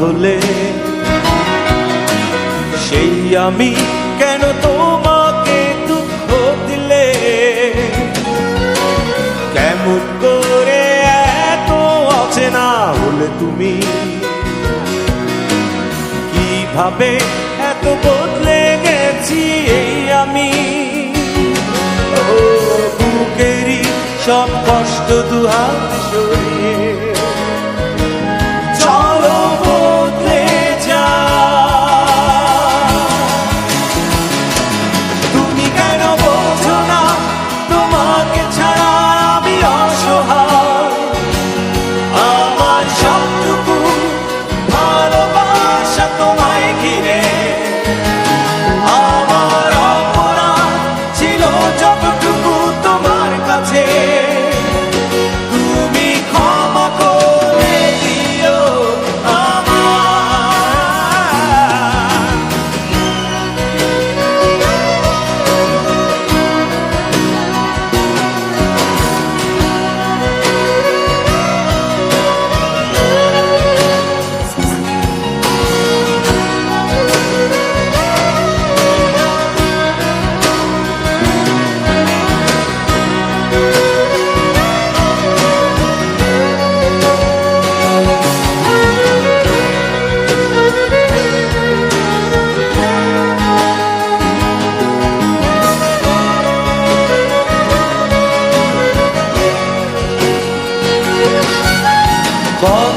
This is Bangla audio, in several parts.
হলে সেই আমি কেন তোমাকে দুঃখ দিলে? কেমন করে এত অচেনা হলে তুমি? কীভাবে এত বদলে গেছি এই আমি? ও বুকেরই সব কষ্ট দুহাত সরিয়ে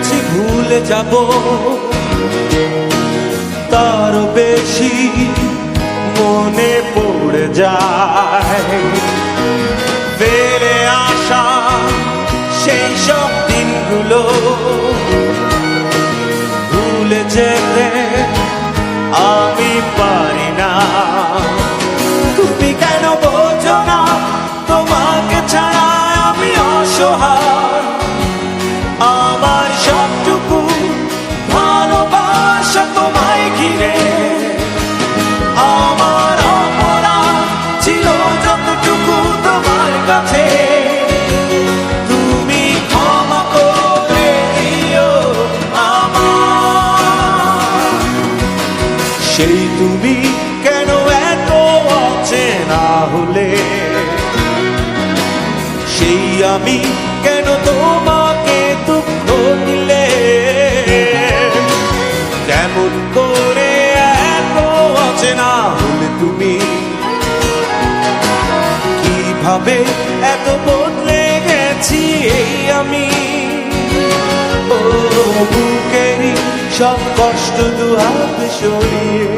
ভেবেছি ভুলে যাব। তার বেশি মনে পড়ে যায়। ফেরে আসা সেই সব দিনগুলো ভুলে যেতে আমি পারি তুমি ক্ষমা সেই তুমি কেন এত অচেনা হলে? সেই আমি কেন তোমাকে দুঃখ কেমন করে এত অচেনা কীভাবে এত বদলে গেছি এই আমি। ও বুকেরই সব কষ্ট দুহাত সরিয়ে